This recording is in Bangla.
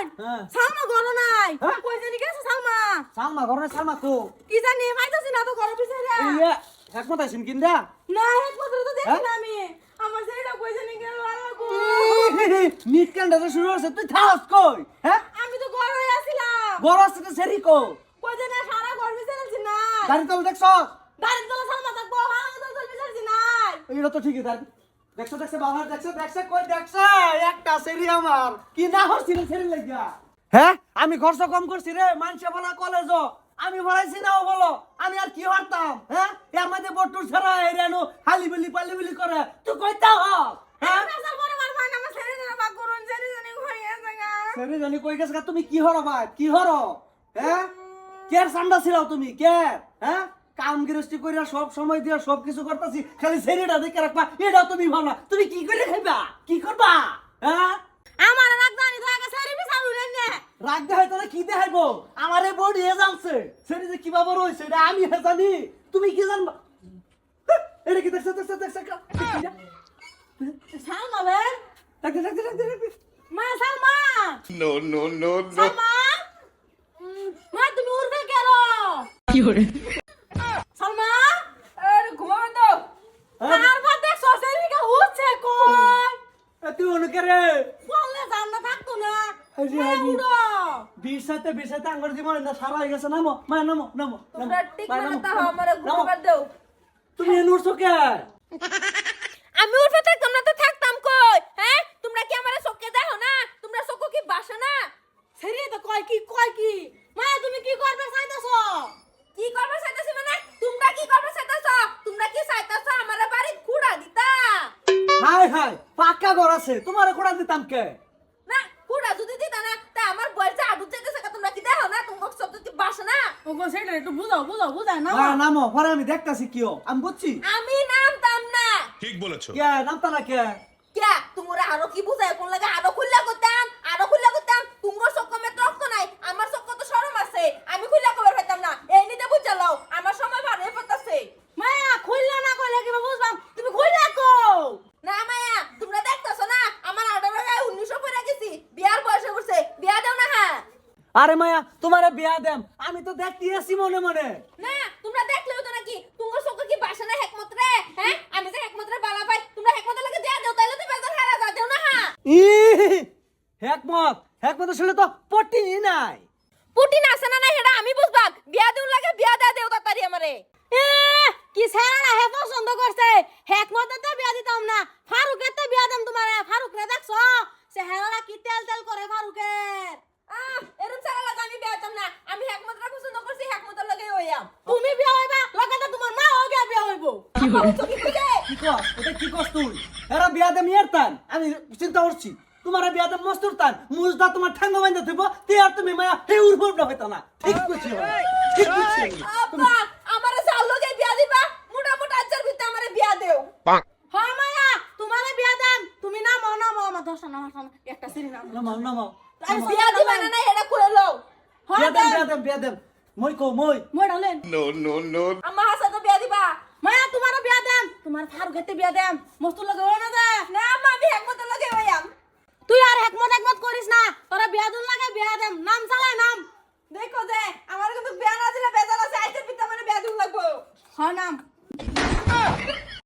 কোন হ্যাঁ। সালমা ঘর নাই। হ্যাঁ? কই জানি গেছে সালমা? সালমা ঘর নাই সালমা কো? কি জানি মাইতাছি না তো ঘর পিছে রে একমত আছিস কিন্দা? না একমত তো দেখি হ্যাঁ? না আমি। আমার ছেলেটা কই জানি গেল আল্লাহ গো। তো শুরু হচ্ছে তুই থাস কই হ্যাঁ? আমি তো ঘর হই আছিলাম ঘর আছে তো সেরি কো। কই জানি সারা ঘর পিছে আছে না। গাড়ি তল দেখছস? গাড়ি তল সালমা থাকব ভালো তল পিছে আছে না এটা তো ঠিকই থাকে দেখছ দেখছ বাবার দেখছ দেখছ কই দেখছ? একটা সেরি আমার। কি না হচ্ছিল সেরি লাগিয়া? হ্যাঁ? আমি খরচ কম করছি রে মানুষে বলা কলেজ আমি বলাইছি না ও বলো। আমি আর কি হারতাম হ্যাঁ? এর মধ্যে বটুর ছাড়া এরানো হালি বিলি পালি বিলি করে। তুই কইতা হ হ্যাঁ? জানি হয়ে সেরি জানি কই গেছে তুমি কি হরো ভাই? কি হরো? হ্যাঁ? কের সান্ডা ছিলাও তুমি? কে হ্যাঁ? কাম গৃহস্থি করিয়া সব সময় দিয়া সব কিছু করতেছি খালি সেরিটা দেখে রাখবা এটা তুমি ভাবনা তুমি কি করে খাইবা? কি করবা? হ্যাঁ? আমার রাগ জানি তো আগে ছেলে পিছালু নে। রাগ দেখাই তোরা কি দেখাইবো? আমার এই বডি এ জানছে সেটা যে কীভাবে রয়েছে এটা আমি হে জানি। তুমি কি জানবা? হ্যাঁ, এটা কি দেখছ দেখছ দেখছ সালমা বে দেখছ দেখছ দেখছ দেখছ মা Salma. No, no, no, no. Salma. মা তুমি উঠবে কেন? সালমা আরে ঘুমাবে তো তারপর দেখ সসেরিকা উঠছে কই তুই অনুকে রে বললে জানা থাকতো না হাজি, মা, হাজি। উড়ো। বিশ সাথে আঙ্গুর জীবন না সারা হয়ে গেছে নামো মায়া নামো নামো। তোমরা ঠিক মানে তাও নামো, আমারে ঘুমাবার দাও। তুমি উঠছো কে? আমি উঠবে থাকতাম না তো থাকতাম কই? হ্যাঁ? তোমরা কি আমারে চোখে দেখো না? তোমরা চোখ কি বাসা না? সেরি তো কয় কি কয় কি? মা তুমি কি করবে চাইতাছো? কি করবে চাইতাছি মানে? তোমরা কি করবে চাইতাছো? তোমরা কি চাইতাছো আমারে বাড়ি খুঁড়া দিতা? হাই হাই পাক্কা ঘর আছে। তোমার কোড়া দিতাম কে? না দিদি যদি দিতা না তা আমার বয়স যা আদু চাইতেছে তোমরা কি দেখো না? তোমার শব্দ কি বাসে না? ওগো সেটা একটু বুঝাও বুঝাও বুঝাও না না নামো পরে আমি দেখতাছি কিও। আমি বুঝছি। আমি নামতাম না। ঠিক বলেছ। কে নামতা না কে? কে? তোমরা আরও কি বুঝায়? কোন লাগে আরও খুললা করতাম আরও খুললা করতাম তোমার চক্ক মে রক্ত নাই আমার চক্ক তো শরম আছে আমি খুললা কবে পাইতাম না এই নিতে বুঝালাও আমার সময় ভালো হয়ে পড়তাছে মায়া খুললা না কইলে কি বুঝলাম তুমি খুললা কও না মায়া তোমরা দেখতাছো না আমার আঠারো গায়ে উনিশশো পড়ে গেছি বিয়ার বয়সে করছে বিয়া দাও না হ্যাঁ আরে মায়া তোমারে বিয়া দেম। আমি তো দেখতে আছি মনে মনে। না তোমরা দেখলেও তো নাকি? তোমার চক্ক কি বাসা না হেকমত রে? হ্যাঁ? আমি যে হেকমত রে বালা পাই তোমরা হেকমত লাগে দেয়া দাও তাইলে তো বেজার হারা যা দেও না হ্যাঁ ই হেকমত হেকমত শুনে তো পটি নাই। পুটিন আছে না না হেডা আমি বুঝবাম বিয়া দেউ লাগে বিয়া দেয়া দেও তাড়াতাড়ি আমারে। এ কি ছাড়া হে পছন্দ করছে? হেকমতে তো বিয়া দিতাম না ফারুকে তো বিয়া দিম তোমারে। ফারুক রে দেখছ? সে হেলা কি তেল তেল করে ফারুকের? আহ এরম সারা লাগা আমি না। আমি হেকমতরা পছন্দ করছি হেকমতের লাগে হইয়াম তুমি বিয়া হইবা লগে তো তোমার মা ও বিয়া বিয়া হইব। কি কস? এটা কি কস তুই? এরা বিয়া দেম ইয়ার তান। আমি চিন্তা করছি তোমার বিয়া দেম মস্তুর তান। মুজদা তোমার ঠাঙ্গ বাইন্দা থিব তে আর তুমি মায়া হে উর্বর না হইতা না। ঠিক কইছি? ঠিক কইছি? আব্বা আমারে চাল লগে বিয়া দিবা মোটা মোটা আচার ভিতরে আমারে বিয়া দেও। হয় মায়া তোমারে বিয়া দেম। তুমি না মো না মো আমার দশ না আমার একটা সিরি নাম নামাও নামাও। আমি বিয়া দিবা না না হেডা কইলো লও। বিয়া দেম বিয়া দেম বিয়া দেম মই কো মই। মই ডালেন No, no, no. আম্মা হাসা তো বিয়া দিবা। মায়া তোমার বিয়া দেম তোমার ফারুকেতে বিয়া দেম মস্ত লগে ও না দে। না আম্মা আমি হেকমতের লাগে হইয়াম। তুই আর একমত একমত করিস না। তোরা বিয়া দুন লাগে বিয়া দেম নাম চালাই নাম। দেখো যে আমার কিন্তু বিয়া না দিলে বেজার আছে। আইতে পিতা মানে বিয়া দিউ লাগবো। হয় নাম।